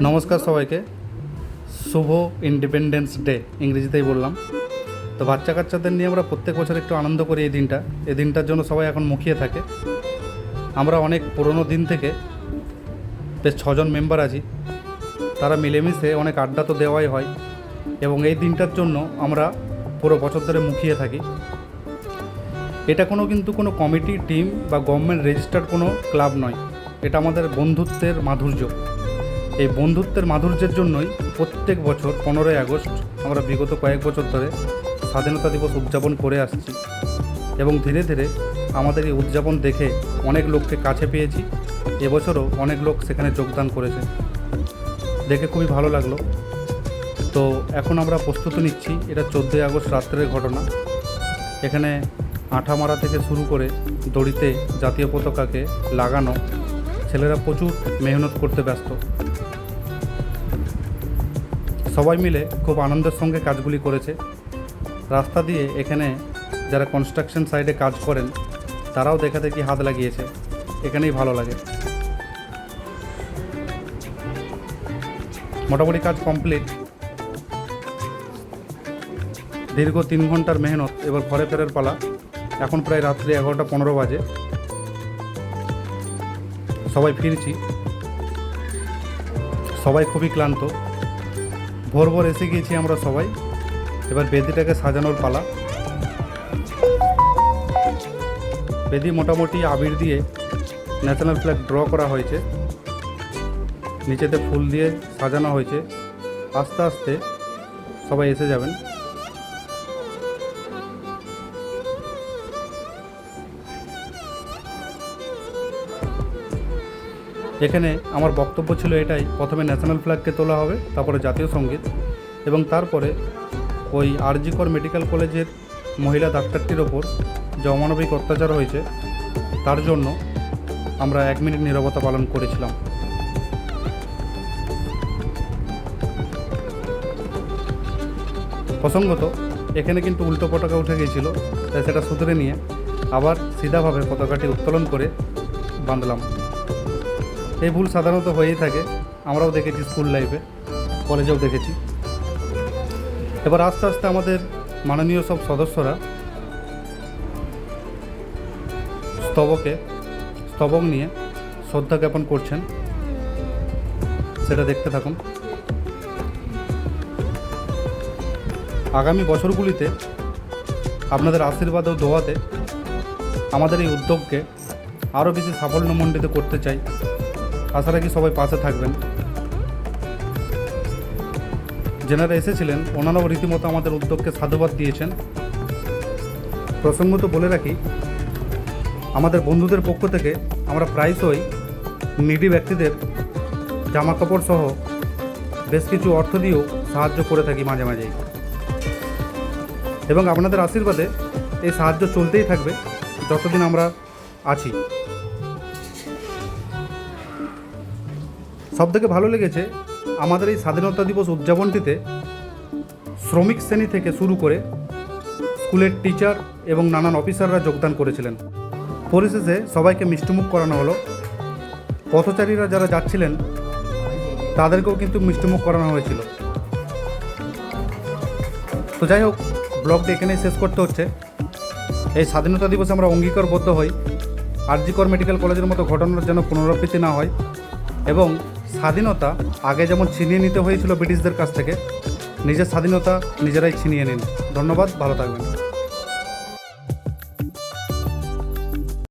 নমস্কার সবাইকে। শুভ independence day ইংরেজিতেই বললাম। তো বাচ্চা কাচ্চাদের নিয়ে আমরা প্রত্যেক বছর একটু আনন্দ করি এই দিনটা। এই দিনটার জন্য সবাই এখন মুখিয়ে থাকে। আমরা অনেক পুরনো দিন থেকে বেশ ছজন মেম্বার আছি। তারা মিলেমিশে অনেক আড্ডা তো দেওয়াই হয়। এবং এই দিনটার জন্য আমরা পুরো বছর ধরে মুখিয়ে থাকি। এটা কোনো কিন্তু কোনো কমিটি, টিম বা গভর্নমেন্ট রেজিস্টার্ড কোনো ক্লাব নয়। এটা আমাদের বন্ধুত্বের মাধুর্য। এই বন্ধুত্বের মাধুর্যের জন্যই প্রত্যেক বছর পনেরোই আগস্ট আমরা বিগত কয়েক বছর ধরে স্বাধীনতা দিবস উদযাপন করে আসছি এবং ধীরে ধীরে আমাদের এই উদযাপন দেখে অনেক লোককে কাছে পেয়েছি। এবছরও অনেক লোক সেখানে যোগদান করেছে। দেখে খুবই ভালো লাগল। তো এখন আমরা প্রস্তুতি নিচ্ছি। এটা চোদ্দোই আগস্ট রাত্রের ঘটনা। এখানে আঠা মারা থেকে শুরু করে দড়িতে জাতীয় পতাকাকে লাগানো ছেলেরা প্রচুর মেহনত করতে ব্যস্ত। সবাই মিলে খুব আনন্দের সঙ্গে কাজগুলি করেছে। রাস্তা দিয়ে এখানে যারা কনস্ট্রাকশন সাইডে কাজ করেন, তারাও দেখা দেখি হাত লাগিয়েছে। এখানেই ভালো লাগে। মোটামুটি কাজ কমপ্লিট দীর্ঘ তিন ঘণ্টার মেহনত, এবার ঘরে ফেরার পালা। এখন প্রায় রাত্রি এগারোটা পনেরো বাজে। সবাই ফিরছি। সবাই খুবই ক্লান্ত। ভোর ভোর এসে গিয়েছি আমরা সবাই। এবার বেদিটাকে সাজানোর পালা। বেদি মোটামুটি আবির দিয়ে ন্যাশনাল ফ্ল্যাগ ড্র করা হয়েছে। নিচেতে ফুল দিয়ে সাজানো হয়েছে। আস্তে আস্তে সবাই এসে যাবেন। এখানে আমার বক্তব্য ছিল এটাই। প্রথমে ন্যাশনাল ফ্ল্যাগকে তোলা হবে, তারপরে জাতীয় সংগীত, এবং তারপরে ওই আরজিকর মেডিকেল কলেজের মহিলা ডাক্তারটির ওপর যে অমানবিক অত্যাচার হয়েছে, তার জন্য আমরা এক মিনিট নীরবতা পালন করেছিলাম। প্রসঙ্গত, এখানে কিন্তু উল্টো পতাকা উঠে গিয়েছিল, তাই সেটা সুতরে নিয়ে আবার সিধাভাবে পতাকাটি উত্তোলন করে বাঁধলাম। এই ভুল সাধারণত হয়েই থাকে। আমরাও দেখেছি স্কুল লাইফে কলেজেও দেখেছি। এবার আস্তে আস্তে আমাদের মাননীয় সব সদস্যরা স্তবকে, স্তবক নিয়ে শ্রদ্ধা জ্ঞাপন করছেন। সেটা দেখতে থাকুন। আগামী বছরগুলিতে আপনাদের আশীর্বাদ ও দোয়াতে আমাদের এই উদ্যোগকে আরও বেশি সাফল্যমণ্ডিত করতে চাই। আশা রাখি সবাই পাশে থাকবেন। যেনারা এসেছিলেন, ওনারাও রীতিমতো আমাদের উদ্যোগকে সাধুবাদ দিয়েছেন। প্রসঙ্গত বলে রাখি, আমাদের বন্ধুদের পক্ষ থেকে আমরা প্রায়শই নিডি ব্যক্তিদের জামা কাপড় সহ বেশ কিছু অর্থ দিয়েও সাহায্য করে থাকি মাঝে মাঝেই। এবং আপনাদের আশীর্বাদে এই সাহায্য চলতেই থাকবে, যতদিন আমরা আছি। সব থেকে ভালো লেগেছে আমাদের এই স্বাধীনতা দিবস উদযাপনটিতে শ্রমিক শ্রেণি থেকে শুরু করে স্কুলের টিচার এবং নানান অফিসাররা যোগদান করেছিলেন। পরিশেষে সবাইকে মিষ্টিমুখ করানো হলো। পথচারীরা যারা যাচ্ছিলেন, তাদেরকেও কিন্তু মিষ্টিমুখ করানো হয়েছিল। তো যাই হোক, ব্লগটি এখানেই শেষ করতে হচ্ছে। এই স্বাধীনতা দিবসে আমরা অঙ্গীকারবদ্ধ হই। আরজিকর মেডিকেল কলেজের মতো ঘটনার যেন পুনরাবৃত্তি না হয় এবং স্বাধীনতা আগে যেমন ছিনিয়ে নিতে হয়েছিল ব্রিটিশদের কাছ থেকে, নিজের স্বাধীনতা নিজেরাই ছিনিয়ে নিন। ধন্যবাদ, ভালো থাকবেন।